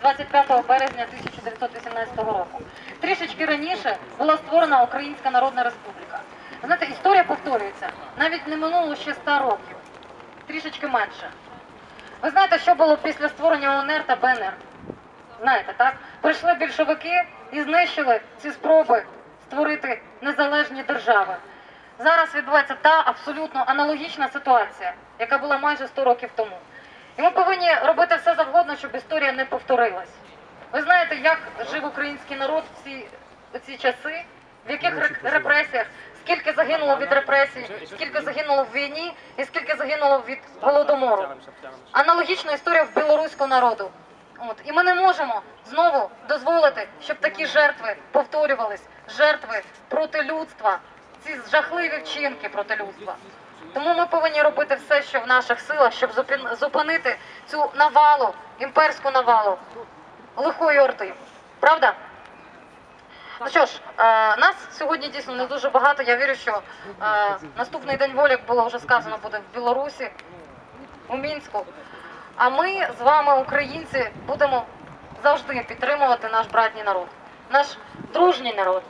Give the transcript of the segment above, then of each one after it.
25 березня 1918 року. Трішечки раніше була створена Українська Народна Республіка. Знаєте, історія повторюється. Навіть не минуло ще 100 років, трішечки менше. Ви знаєте, що було після створення УНР та БНР? Знаєте, так? Прийшли більшовики і знищили ці спроби створити незалежні держави. Зараз відбувається та абсолютно аналогічна ситуація, яка була майже 100 років тому. І ми повинні робити все завгодно, щоб історія не повторилась. Ви знаєте, як жив український народ в ці, в ці часи, в яких ре- репресіях, скільки загинуло від репресій, скільки загинуло в війні і скільки загинуло від голодомору. Аналогічна історія в білоруського народу. От. І ми не можемо знову дозволити, щоб такі жертви повторювались, жертви проти людства, ці жахливі вчинки проти людства. Тому ми повинні робити все, що в наших силах, щоб зупинити цю навалу, імперську навалу лихої орди. Правда? Ну що ж, е, нас сьогодні дійсно не дуже багато. Я вірю, що е, наступний день волі, як було вже сказано, буде в Білорусі, у Мінську. А ми з вами, українці, будемо завжди підтримувати наш братній народ, наш дружній народ.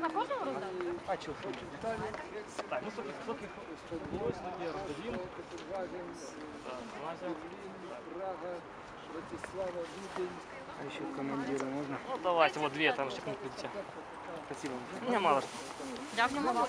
Можна кожному роздати? А чого? Так, ну собі сотні ось такі роздадим. А еще командира можно? Ну давайте, вот две, там еще будете. Спасибо. Мне мало. Дякуємо.